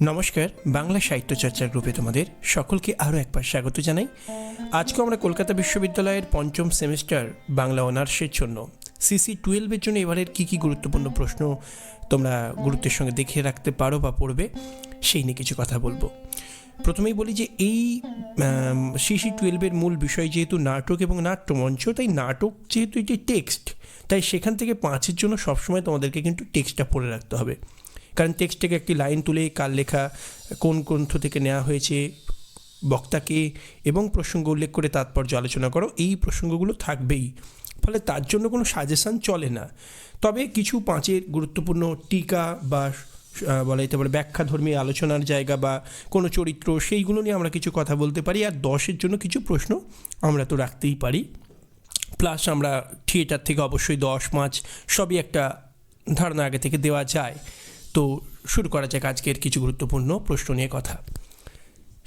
নমস্কার, বাংলা সাহিত্য চর্চার গ্রুপে তোমাদের সকলকে আরও একবার স্বাগত জানাই। আজকে আমরা কলকাতা বিশ্ববিদ্যালয়ের পঞ্চম সেমিস্টার বাংলা অনার্সের জন্য সিসি টুয়েলভের জন্য এবারের কী কী গুরুত্বপূর্ণ প্রশ্ন তোমরা গুরুত্বের সঙ্গে দেখে রাখতে পারো বা পড়বে, সেই নিয়ে কিছু কথা বলব। প্রথমেই বলি যে এই সিসি টুয়েলভের মূল বিষয় যেহেতু নাটক এবং নাট্যমঞ্চ, তাই নাটক যেহেতু এটি টেক্সট, তাই সেখান থেকে পাঁচের জন্য সবসময় তোমাদেরকে কিন্তু টেক্সটটা পড়ে রাখতে হবে। কারণ টেক্সট থেকে একটি লাইন তুলে কার লেখা, কোন গ্রন্থ থেকে নেওয়া হয়েছে, বক্তাকে এবং প্রসঙ্গ উল্লেখ করে তাৎপর্য আলোচনা করো, এই প্রসঙ্গগুলো থাকবেই। ফলে তার জন্য কোনো সাজেশান চলে না। তবে কিছু পাঁচের গুরুত্বপূর্ণ টিকা বা বলা যেতে পারে ব্যাখ্যাধর্মী আলোচনার জায়গা বা কোনো চরিত্র, সেইগুলো নিয়ে আমরা কিছু কথা বলতে পারি আর দশের জন্য কিছু প্রশ্ন আমরা তো রাখতেই পারি। প্লাস আমরা থিয়েটার থেকে অবশ্যই দশ, পাঁচ সবই একটা ধারণা আগে থেকে দেওয়া যায়। তো শুরু করা যাক আজকের কিছু গুরুত্বপূর্ণ প্রশ্ন নিয়ে কথা।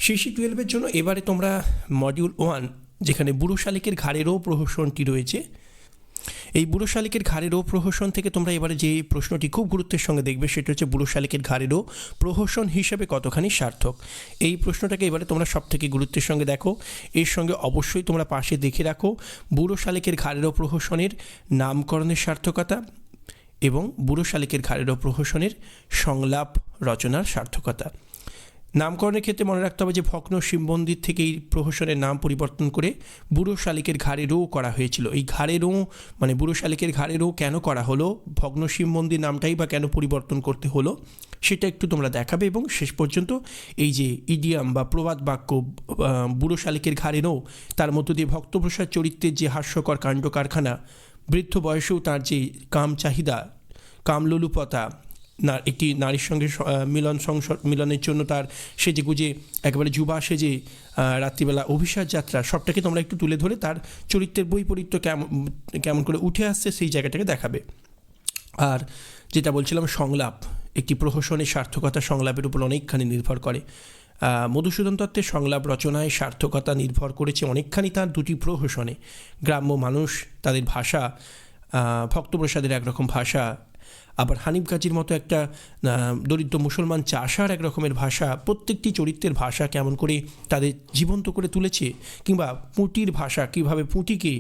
সিসি টুয়েলভের জন্য এবারে তোমরা মডিউল ওয়ান যেখানে বুড়ো শালিকের ঘাড়েরও প্রহসনটি রয়েছে, এই বুড়ো শালিকের ঘাড়েরও প্রহসন থেকে তোমরা এবারে যে প্রশ্নটি খুব গুরুত্বের সঙ্গে দেখবে, সেটা হচ্ছে বুড়ো শালিকের ঘাড়েরও প্রহসন হিসেবে কতখানি সার্থক? এই প্রশ্নটাকে এবারে তোমরা সব থেকে গুরুত্বের সঙ্গে দেখো। এর সঙ্গে অবশ্যই তোমরা পাশে দেখে রাখো, বুড়ো শালিকের ঘাড়েরও প্রহসনের নামকরণের সার্থকতা এবং বুড়ো শালিকের ঘাড়েরও প্রহসনের সংলাপ রচনার সার্থকতা। নামকরণের ক্ষেত্রে মনে রাখতে হবে যে ভগ্ন শিব মন্দির থেকে এই প্রহসনের নাম পরিবর্তন করে বুড়ো শালিকের ঘাড়ে রো করা হয়েছিল। এই ঘাড়ে রো মানে বুড়ো শালিকের ঘাড়ে রো কেন করা হলো, ভগ্ন শিব মন্দির নামটাই বা কেন পরিবর্তন করতে হলো, সেটা একটু তোমরা দেখাবে এবং শেষ পর্যন্ত এই যে ইডিয়াম বা প্রবাদ বাক্য বুড়ো শালিকের ঘাড়ে রো, তার মধ্য দিয়ে ভক্তপ্রসাদ চরিত্রের যে হাস্যকর কাণ্ড কারখানা বৃদ্ধ বয়সেও তার যে কাম চাহিদা কামলোলুপতা না, একটি নারীর সঙ্গে মিলন সংসদ মিলনের জন্য তার সেজে গুজে, একেবারে যুবা সেজে রাত্রিবেলা অভিশাপ যাত্রা, সবটাকে তোমরা একটু তুলে ধরে তার চরিত্রের বৈপরীত্য কেমন কেমন করে উঠে আসছে সেই জায়গাটাকে দেখাবে। আর যেটা বলছিলাম, সংলাপ, একটি প্রহসনের সার্থকতা সংলাপের উপর অনেকখানি নির্ভর করে। মধুসূদন দত্তের সংলাপ রচনায় সার্থকতা নির্ভর করেছে অনেকখানি তার দুটি প্রহসনে। গ্রাম্য মানুষ তাদের ভাষা ভক্তপ্রসাদের একরকম ভাষা আবার হানিফ গাজীর মতো একটা দরিদ্র মুসলমান চাষার এক রকমের ভাষা, প্রত্যেকটি চরিত্রের ভাষা কেমন করে তাদের জীবন্ত করে তুলেছে, কিংবা পুঁটির ভাষা কীভাবে পুঁটিকে,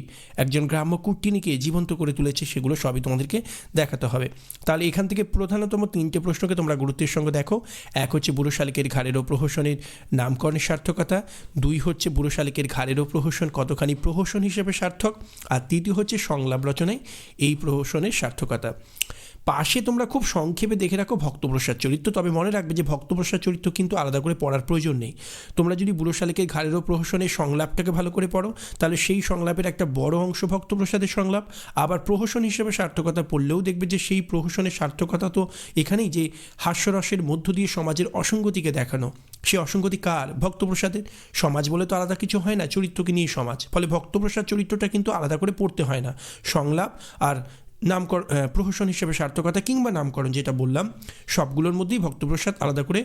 একজন গ্রাম্য কুট্টিনীকে জীবন্ত করে তুলেছে, সেগুলো সবই তোমাদেরকে দেখাতে হবে। তাহলে এখান থেকে প্রধানতম তিনটে প্রশ্নকে তোমরা গুরুত্বের সঙ্গে দেখো। এক হচ্ছে বুড়ো শালিকের ঘাড়েরও প্রহসনের নামকরণের সার্থকতা, দুই হচ্ছে বুড়ো শালিকের ঘাড়েরও প্রহসন কতখানি প্রহসন হিসেবে সার্থক, আর তৃতীয় হচ্ছে সংলাপ রচনায় এই প্রহসনের সার্থকতা। পাশে তোমরা খুব সংক্ষেপে দেখে রাখো ভক্তপ্রসাদ চরিত্র। তবে মনে রাখবে যে ভক্তপ্রসাদ চরিত্র কিন্তু আলাদা করে পড়ার প্রয়োজন নেই। তোমরা যদি বুড়ো শালিকের ঘাড়েরও প্রহসনের সংলাপটাকে ভালো করে পড়ো, তাহলে সেই সংলাপের একটা বড় অংশ ভক্তপ্রসাদের সংলাপ। আবার প্রহসন হিসেবে সার্থকতা পড়লেও দেখবে যে সেই প্রহসনের সার্থকতা তো এখানেই যে হাস্যরসের মধ্য দিয়ে সমাজের অসঙ্গতিকে দেখানো। সে অসঙ্গতি কার? ভক্তপ্রসাদের? সমাজ বলে তো আলাদা কিছু হয় না, চরিত্রকে নিয়ে সমাজ। ফলে ভক্তপ্রসাদ চরিত্রটা কিন্তু আলাদা করে পড়তে হয় না। সংলাপ আর নামকরণ প্রহসন হিসেবে সার্থকতা কিংবা নামকরণ যেটা বললাম, সবগুলোর মধ্যেই ভক্তপ্রসাদ আলাদা করে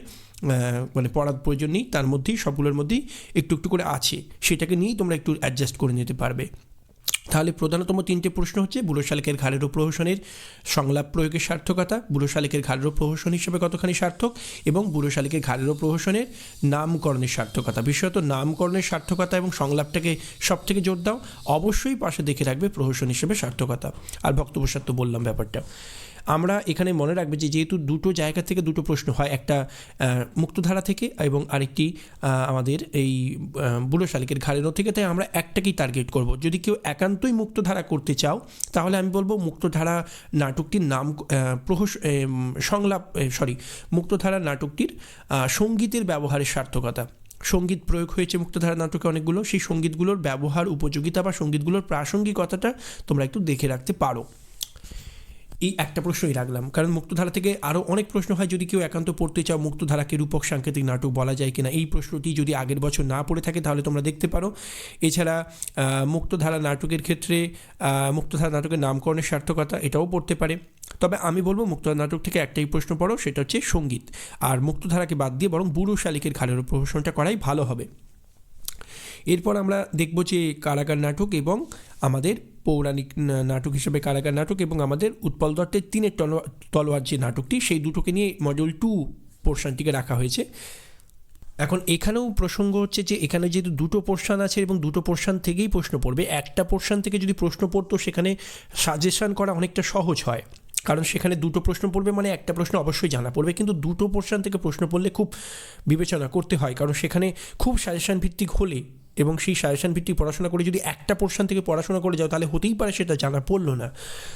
মানে পড়ার প্রয়োজন নেই, তার মধ্যেই সবগুলোর মধ্যেই একটু একটু করে আছে। সেটাকে নিয়েই তোমরা একটু অ্যাডজাস্ট করে নিতে পারবে। তাহলে প্রধানতম তিনটে প্রশ্ন হচ্ছে, বুড়ো শালিকের ঘাড়েরও প্রহসনের সংলাপ প্রয়োগের সার্থকতা, বুড়ো শালিকের ঘাড়েরও প্রহসন হিসেবে কতখানি সার্থক, এবং বুড়ো শালিকের ঘাড়েরও প্রহসনের নামকরণের সার্থকতা। বিশেষত নামকরণের সার্থকতা এবং সংলাপটাকে সব থেকে জোর দাও, অবশ্যই পাশে দেখে রাখবে প্রহসন হিসেবে সার্থকতা। আর বক্তব্য তো বললাম ব্যাপারটা। আমরা এখানে মনে রাখবে যে যেহেতু দুটো জায়গা থেকে দুটো প্রশ্ন হয়, একটা মুক্তধারা থেকে এবং আরেকটি আমাদের এই বুড়ো শালিকের ঘাড়েরও থেকে, তাই আমরা একটাকেই টার্গেট করব। যদি কেউ একান্তই মুক্তধারা করতে চাও, তাহলে আমি বলব মুক্তধারা নাটকটির নাম প্রহস সংলাপ সরি মুক্তধারা নাটকটির সঙ্গীতের ব্যবহারের সার্থকতা। সংগীত প্রয়োগ হয়েছে মুক্তধারা নাটকে অনেকগুলো, সেই সঙ্গীতগুলোর ব্যবহার, উপযোগিতা বা সঙ্গীতগুলোর প্রাসঙ্গিকতাটা তোমরা একটু দেখে রাখতে পারো। এই একটা প্রশ্নই রাখলাম। কারণ মুক্তধারা থেকে আরও অনেক প্রশ্ন হয় যদি কেউ একান্ত পড়তে চাও মুক্তধারাকে রূপক সাংকেতিক নাটক বলা যায় কিনা। এই প্রশ্নটি যদি আগের বছর না পড়ে থাকে তাহলে তোমরা দেখতে পারো। এছাড়া মুক্তধারা নাটকের ক্ষেত্রে মুক্তধারা নাটকের নামকরণের সার্থকতা এটাও পড়তে পারে। তবে আমি বলব মুক্তধারা নাটক থেকে একটাই প্রশ্ন পড়ো, সেটা হচ্ছে সংগীত। আর মুক্তধারাকে বাদ দিয়ে বরং বুড়ো শালিকের ঘাড়ের প্রশ্নটা করাই ভালো হবে। এরপর আমরা দেখব যে কারাগার নাটক এবং আমাদের পৌরাণিক নাটক হিসেবে কারাগার নাটক এবং আমাদের উৎপল দত্তের তিনের তলোয়ার যে নাটকটি, সেই দুটোকে নিয়ে মডিউল টু পোর্শনটিকে রাখা হয়েছে। এখন এখানেও প্রসঙ্গ হচ্ছে যে এখানে যেহেতু দুটো পোর্শন আছে এবং দুটো পোর্শন থেকেই প্রশ্ন পড়বে, একটা পোর্শন থেকে যদি প্রশ্ন পড়তো সেখানে সাজেশন করা অনেকটা সহজ হয়। কারণ সেখানে দুটো প্রশ্ন পড়বে মানে একটা প্রশ্ন অবশ্যই জানা পড়বে, কিন্তু দুটো পোর্শন থেকে প্রশ্ন পড়লে খুব বিবেচনা করতে হয়, কারণ সেখানে খুব সাজেশন ভিত্তিক হলে এবং সেই সাজেশন ভিত্তিক পড়াশোনা করে যদি একটা পোর্শন থেকে পড়াশোনা করে যাও, তাহলে হতেই পারে সেটা জানা পড়ল না।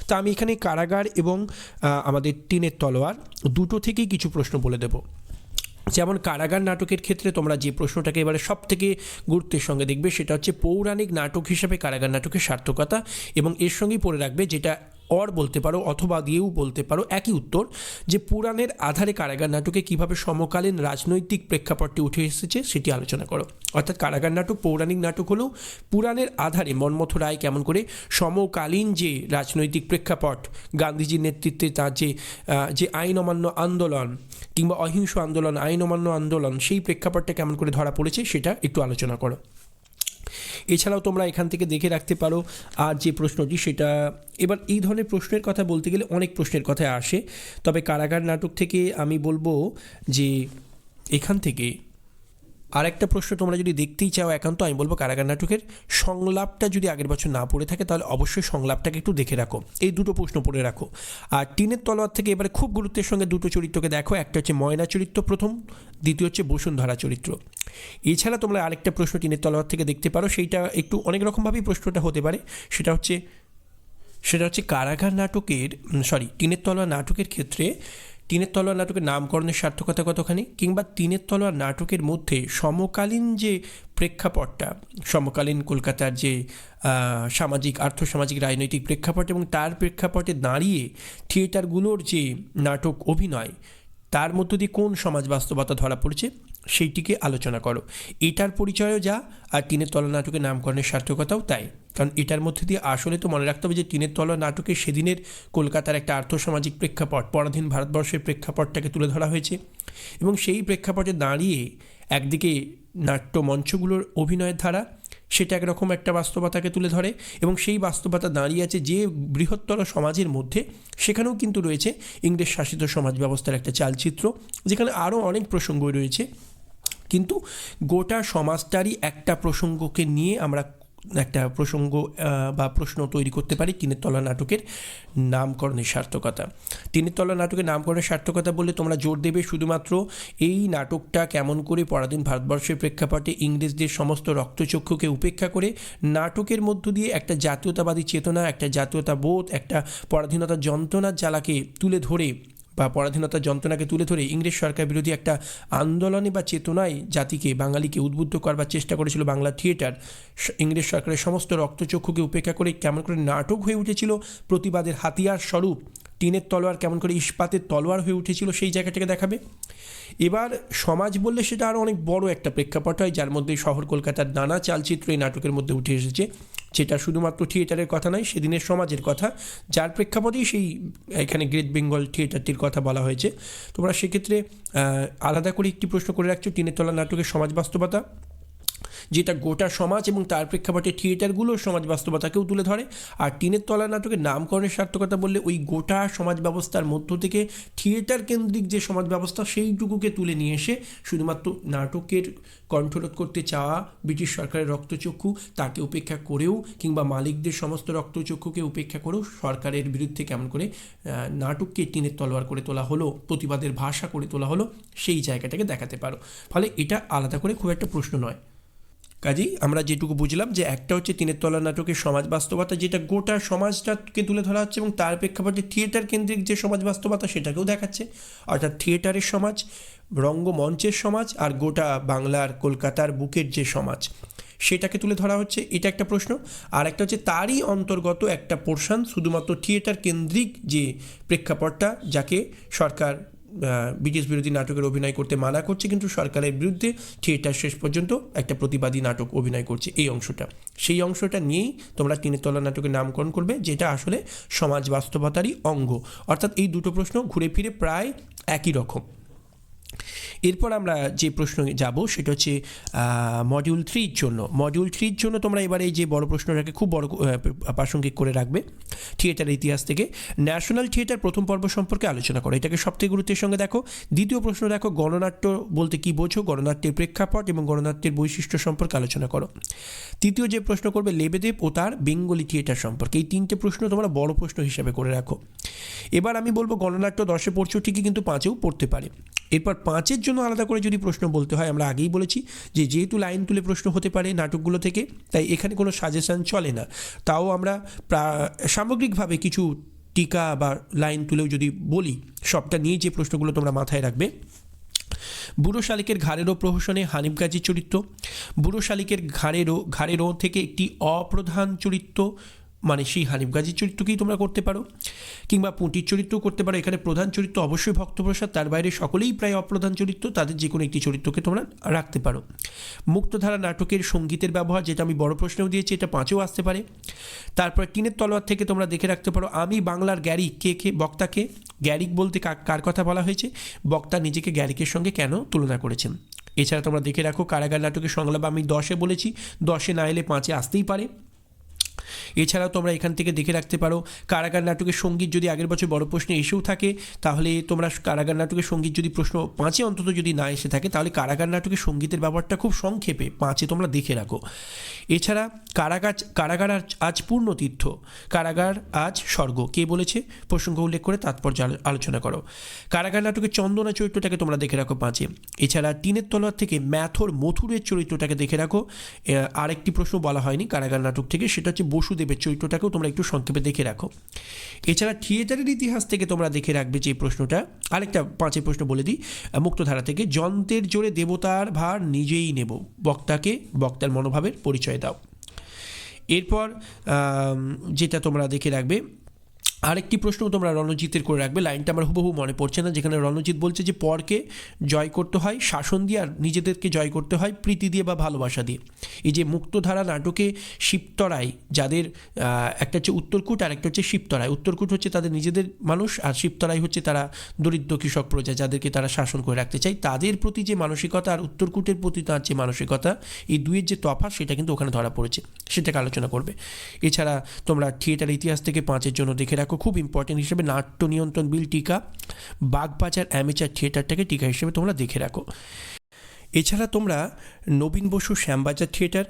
তা আমি এখানে কারাগার এবং আমাদের টিনের তলোয়ার দুটো থেকেই কিছু প্রশ্ন বলে দেবো। যেমন কারাগার নাটকের ক্ষেত্রে তোমরা যে প্রশ্নটাকে এবারে সব থেকে গুরুত্বের সঙ্গে দেখবে, সেটা হচ্ছে পৌরাণিক নাটক হিসাবে কারাগার নাটকের সার্থকতা এবং এর সঙ্গেই পড়ে রাখবে, যেটা অর বলতে পারো অথবা দিয়েও বলতে পারো একই উত্তর, যে পুরাণের আধারে কারাগার নাটকে কীভাবে সমকালীন রাজনৈতিক প্রেক্ষাপটটি উঠে এসেছে সেটি আলোচনা করো। অর্থাৎ কারাগার নাটক পৌরাণিক নাটক হলেও পুরাণের আধারে মন্মথ রায় কেমন করে সমকালীন যে রাজনৈতিক প্রেক্ষাপট, গান্ধীজির নেতৃত্বে তার যে যে আইন অমান্য আন্দোলন কিংবা অহিংস আন্দোলন আইন অমান্য আন্দোলন, সেই প্রেক্ষাপটটা কেমন করে ধরা পড়েছে সেটা একটু আলোচনা করো। এছাড়াও তোমরা এখান থেকে দেখে রাখতে পারো, আর যে প্রশ্নটি সেটা, এবার এই ধরনের প্রশ্নের কথা বলতে গেলে অনেক প্রশ্নের কথা আসে। তবে কারাগার নাটক থেকে আমি বলব যে, এখান থেকে আর একটা প্রশ্ন তোমরা যদি দেখতেই চাও একান্ত, আমি বলব কারাগার নাটকের সংলাপটা যদি আগের বছর না পড়ে থাকে, তাহলে অবশ্যই সংলাপটাকে একটু দেখে রাখো। এই দুটো প্রশ্ন পড়ে রাখো। আর টিনের তলোয়ার থেকে এবারে খুব গুরুত্বের সঙ্গে দুটো চরিত্রকে দেখো, একটা হচ্ছে ময়না চরিত্র প্রথম, দ্বিতীয় হচ্ছে বসুন্ধরা চরিত্র। এছাড়া তোমরা আরেকটা প্রশ্ন টিনের তলোয়ার থেকে দেখতে পারো, সেইটা একটু অনেক রকমভাবেই প্রশ্নটা হতে পারে, সেটা হচ্ছে সেটা হচ্ছে কারাগার নাটকের সরি টিনের তলোয়ার নাটকের ক্ষেত্রে টিনের তলোয়ার নাটকের নামকরণের সার্থকতা কতখানি কিংবা তিনের তলোয়ার নাটকের মধ্যে সমকালীন যে প্রেক্ষাপটটা, সমকালীন কলকাতার যে সামাজিক, আর্থসামাজিক, রাজনৈতিক প্রেক্ষাপট এবং তার প্রেক্ষাপটে দাঁড়িয়ে থিয়েটারগুলোর যে নাটক অভিনয়, তার মধ্য দিয়ে কোন সমাজ বাস্তবতা ধরা পড়েছে সেইটিকে আলোচনা করো। এটার পরিচয়ও যা, আর টিনের তলা নাটকের নামকরণের সার্থকতাও তাই। কারণ এটার মধ্যে দিয়ে আসলে তো মনে রাখতে হবে যে টিনের তলা নাটকে সেদিনের কলকাতার একটা আর্থসামাজিক প্রেক্ষাপট, পরাধীন ভারতবর্ষের প্রেক্ষাপটটাকে তুলে ধরা হয়েছে। এবং সেই প্রেক্ষাপটে দাঁড়িয়ে একদিকে নাট্য মঞ্চগুলোর অভিনয়ের ধারা, সেটা একরকম একটা বাস্তবতাকে তুলে ধরে এবং সেই বাস্তবতা দাঁড়িয়ে আছে যে বৃহত্তর সমাজের মধ্যে, সেখানেও কিন্তু রয়েছে ইংরেজ শাসিত সমাজ ব্যবস্থার একটা চালচিত্র, যেখানে আরও অনেক প্রসঙ্গ রয়েছে। কিন্তু গোটা সমাজটারই একটা প্রসঙ্গকে নিয়ে আমরা একটা প্রসঙ্গ বা প্রশ্ন তৈরি করতে পারি টিনের তলা নাটকের নামকরণের সার্থকতা। টিনের তলা নাটকের নামকরণের সার্থকতা বললে তোমরা জোর দেবে শুধুমাত্র এই নাটকটা কেমন করে পরাধীন ভারতবর্ষের প্রেক্ষাপটে ইংরেজদের সমস্ত রক্তচক্ষুকে উপেক্ষা করে নাটকের মধ্য দিয়ে একটা জাতীয়তাবাদী চেতনা, একটা জাতীয়তাবোধ, একটা পরাধীনতা যন্ত্রণার জ্বালাকে তুলে ধরে বা পরাধীনতার যন্ত্রণাকে তুলে ধরে ইংরেজ সরকার বিরোধী একটা আন্দোলনে বা চেতনায় জাতিকে, বাঙালিকে উদ্বুদ্ধ করবার চেষ্টা করেছিল বাংলা থিয়েটার। ইংরেজ সরকারের সমস্ত রক্তচক্ষুকে উপেক্ষা করে কেমন করে নাটক হয়ে উঠেছিল, প্রতিবাদের হাতিয়ার স্বরূপ টিনের তলোয়ার কেমন করে ইস্পাতের তলোয়ার হয়ে উঠেছিল সেই জায়গাটাকে দেখাবে। এবার সমাজ বললে সেটা আরও অনেক বড় একটা প্রেক্ষাপট হয়, যার মধ্যে শহর কলকাতার নানা চালচিত্র এই নাটকের মধ্যে উঠে এসেছে। যেটা শুধুমাত্র থিয়েটারের কথা নয়, সেদিনের সমাজের কথা। যার প্রেক্ষাপটেই সেই, এখানে গ্রেট বেঙ্গল থিয়েটারটির কথা বলা হয়েছে। তোমরা সেক্ষেত্রে আলাদা করে একটি প্রশ্ন করে রাখছো, টিনের তলা নাটকের সমাজ বাস্তবতা। যেটা গোটা সমাজ এবং তার প্রেক্ষাপটে থিয়েটারগুলোর সমাজ বাস্তবতাকেও তুলে ধরে। আর টিনের তলা নাটকের নামকরণের সার্থকতা বললে ওই গোটা সমাজ ব্যবস্থার মধ্য থেকে থিয়েটার কেন্দ্রিক যে সমাজ ব্যবস্থা সেইটুকুকে তুলে নিয়ে এসে শুধুমাত্র নাটকের কণ্ঠরোধ করতে চাওয়া ব্রিটিশ সরকারের রক্তচক্ষু, তাকে উপেক্ষা করেও কিংবা মালিকদের সমস্ত রক্তচক্ষুকে উপেক্ষা করেও সরকারের বিরুদ্ধে কেমন করে নাটককে টিনের তলোয়ার করে তোলা হলো, প্রতিবাদের ভাষা করে তোলা হলো, সেই জায়গাটাকে দেখাতে পারো। ফলে এটা আলাদা করে খুব একটা প্রশ্ন নয়। কাজেই আমরা যেটুকু বুঝলাম যে একটা হচ্ছে তিনের তলা নাটকের সমাজ বাস্তবতা, যেটা গোটা সমাজটাকে তুলে ধরা হচ্ছে এবং তার প্রেক্ষাপটে থিয়েটার কেন্দ্রিক যে সমাজ বাস্তবতা সেটাকেও দেখাচ্ছে। অর্থাৎ থিয়েটারের সমাজ, রঙ্গমঞ্চের সমাজ আর গোটা বাংলার কলকাতার বুকের যে সমাজ, সেটাকে তুলে ধরা হচ্ছে। এটা একটা প্রশ্ন। আর একটা হচ্ছে তারই অন্তর্গত একটা পোর্শন শুধুমাত্র থিয়েটার কেন্দ্রিক যে প্রেক্ষাপটটা, যাকে সরকার ব্রিটিশ বিরোধী নাটকের অভিনয় করতে মানা করছে, কিন্তু সরকারের বিরুদ্ধে থিয়েটার শেষ পর্যন্ত একটা প্রতিবাদী নাটক অভিনয় করছে এই অংশটা। সেই অংশটা নিয়েই তোমরা তিনের তলা নাটকের নামকরণ করবে, যেটা আসলে সমাজ বাস্তবতারই অঙ্গ। অর্থাৎ এই দুটো প্রশ্ন ঘুরে ফিরে প্রায় একই রকম। এরপর আমরা যে প্রশ্ন যাব, সেটা হচ্ছে মডিউল থ্রির জন্য। মডিউল থ্রির জন্য তোমরা এবারে এই যে বড় প্রশ্নটাকে খুব বড় প্রাসঙ্গিক করে রাখবে থিয়েটারের ইতিহাস থেকে। ন্যাশনাল থিয়েটার প্রথম পর্ব সম্পর্কে আলোচনা করো। এটাকে সবথেকে গুরুত্বের সঙ্গে দেখো। দ্বিতীয় প্রশ্ন দেখো, গণনাট্য বলতে কি বোঝো? গণনাট্যের প্রেক্ষাপট এবং গণনাট্যের বৈশিষ্ট্য সম্পর্কে আলোচনা করো। তৃতীয় যে প্রশ্ন করবে, লেবেদেব ও তার বেঙ্গলি থিয়েটার সম্পর্কে। এই তিনটে প্রশ্ন তোমরা বড় প্রশ্ন হিসাবে করে রাখো। এবার আমি বলব, গণনাট্য দশে পড়ছো ঠিকই, কিন্তু পাঁচেও পড়তে পারে। এরপর পাঁচের জন্য আলাদা করে যদি প্রশ্ন বলতে হয়, আমরা আগেই বলেছি যে যেহেতু লাইন তুলে প্রশ্ন হতে পারে নাটকগুলো থেকে, তাই এখানে কোনো সাজেশন চলে না। তাও আমরা সামগ্রিকভাবে কিছু টিকা বা লাইন তুলেও যদি বলি, সবটা নিয়ে যে প্রশ্নগুলো তোমরা মাথায় রাখবে। বুড়ো শালিকের ঘাড়েরও প্রহসনে হানিফ গাজীর চরিত্র। বুড়ো শালিকের ঘাড়েরও ঘাড়েরও থেকে একটি অপ্রধান চরিত্র মানে সেই হানিফ গাজীর চরিত্রকেই তোমরা করতে পারো, কিংবা পুঁটির চরিত্রও করতে পারো। এখানে প্রধান চরিত্র অবশ্যই ভক্তপ্রসাদ, তার বাইরে সকলেই প্রায় অপ্রধান চরিত্র, তাদের যে কোনো একটি চরিত্রকে তোমরা রাখতে পারো। মুক্তধারা নাটকের সঙ্গীতের ব্যবহার, যেটা আমি বড় প্রশ্নেও দিয়েছি, এটা পাঁচেও আসতে পারে। তারপর টিনের তলোয়ার থেকে তোমরা দেখে রাখতে পারো, আমি বাংলার গ্যারিক কে কে, বক্তাকে, গ্যারিক বলতে কার কথা বলা হয়েছে? বক্তা নিজেকে গ্যারিকের সঙ্গে কেন তুলনা করেছেন? এছাড়া তোমরা দেখে রাখো, কারাগার নাটকের সংলাপ আমি দশে বলেছি, দশে না এলে পাঁচে আসতেই পারে। এছাড়াও তোমরা এখান থেকে দেখে রাখতে পারো, কারাগার নাটকের সংগীত যদি আগের বছর বড় প্রশ্নে এসেও থাকে, তাহলে তোমরা কারাগার নাটকের সংগীত যদি প্রশ্ন পাঁচে অন্তত যদি না এসে থাকে, তাহলে কারাগার নাটকের সঙ্গীতের ব্যাপারটা খুব সংক্ষেপে পাঁচে তোমরা দেখে রাখো। এছাড়া কারাগার কারাগার আজ পূর্ণ তীর্থ কারাগার আজ স্বর্গ। কে বলেছে? প্রসঙ্গ উল্লেখ করে তাৎপর্য আলোচনা করো। কারাগার নাটকের চন্দনা চরিত্রটাকে তোমরা দেখে রাখো পাঁচে। এছাড়া টিনের তলোয়ার থেকে ম্যাথর মথুরের চরিত্রটাকে দেখে রাখো। আরেকটি প্রশ্ন বলা হয়নি কারাগার নাটক থেকে, সেটা হচ্ছে বসুদেবের চরিত্রটাকেও তোমরা একটু সংক্ষেপে দেখে রাখো। এছাড়া থিয়েটারের ইতিহাস থেকে তোমরা দেখে রাখবে যে প্রশ্নটা। আরেকটা পাঁচের প্রশ্ন বলে দিই, মুক্তধারা থেকে, যন্ত্রের জোরে দেবতার ভার নিজেই নেব। বক্তাকে, বক্তার মনোভাবের পরিচয় দাও। এরপর যেটা তোমরা দেখে রাখবে আরেকটি প্রশ্ন তোমরা রণজিতের করে রাখবে। লাইনটা আমার হুবহু মনে পড়ছে না, যেখানে রণজিৎ বলছে যে, পরকে জয় করতে হয়, শাসন দিয়ে, আর নিজেদেরকে জয় করতে হয়, প্রীতি দিয়ে বা ভালোবাসা দিয়ে। এই যে মুক্তধারা নাটকে শিবতরায় যাদের একটা হচ্ছে উত্তরকূট আর একটা হচ্ছে শিবতরায় উত্তরকূট হচ্ছে তাদের নিজেদের মানুষ, আর শিবতরাই হচ্ছে তারা দরিদ্র কৃষক প্রজা, যাদেরকে তারা শাসন করে রাখতে চায়। তাদের প্রতি যে মানসিকতা আর উত্তরকূটের প্রতি তার যে মানসিকতা, এই দুইয়ের যে তফাৎ, সেটা কিন্তু ওখানে ধরা পড়েছে। সেটাকে আলোচনা করবে। এছাড়া তোমরা থিয়েটার ইতিহাস থেকে পাঁচের জন্য দেখে রাখো খুব ইম্পর্টেন্ট হিসেবে নাট্য নিয়ন্ত্রণ বিল টিকা, বাগবাজার অ্যামেচার থিয়েটারটাকে টিকা হিসেবে তোমরা দেখে রাখো। এছাড়া তোমরা নবীন বসু শ্যামবাজার থিয়েটার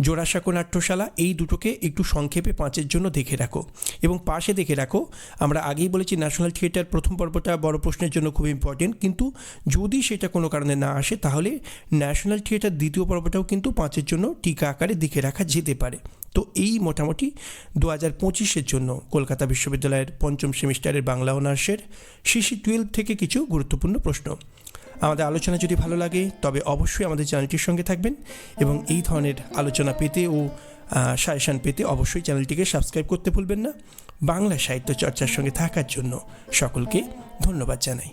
জোড়াসাঁকো নাট্যশালা, এই দুটোকে একটু সংক্ষেপে পাঁচের জন্য দেখে রাখো। এবং পাশে দেখে রাখো, আমরা আগেই বলেছি ন্যাশনাল থিয়েটার প্রথম পর্বটা বড় প্রশ্নের জন্য খুব ইম্পর্টেন্ট কিন্তু যদি সেটা কোনো কারণে না আসে, তাহলে ন্যাশনাল থিয়েটার দ্বিতীয় পর্বটাও কিন্তু পাঁচের জন্য টিকা আকারে দেখে রাখা যেতে পারে। তো এই মোটামুটি দু হাজার পঁচিশের জন্য কলকাতা বিশ্ববিদ্যালয়ের পঞ্চম সেমিস্টারের বাংলা অনার্সের সিসি টুয়েলভ থেকে কিছু গুরুত্বপূর্ণ প্রশ্ন। আমাদের আলোচনা যদি ভালো লাগে, তবে অবশ্যই আমাদের চ্যানেলটির সঙ্গে থাকবেন এবং এই ধরনের আলোচনা পেতে ও সাজেশান পেতে অবশ্যই চ্যানেলটিকে সাবস্ক্রাইব করতে ভুলবেন না। বাংলা সাহিত্য চর্চার সঙ্গে থাকার জন্য সকলকে ধন্যবাদ জানাই।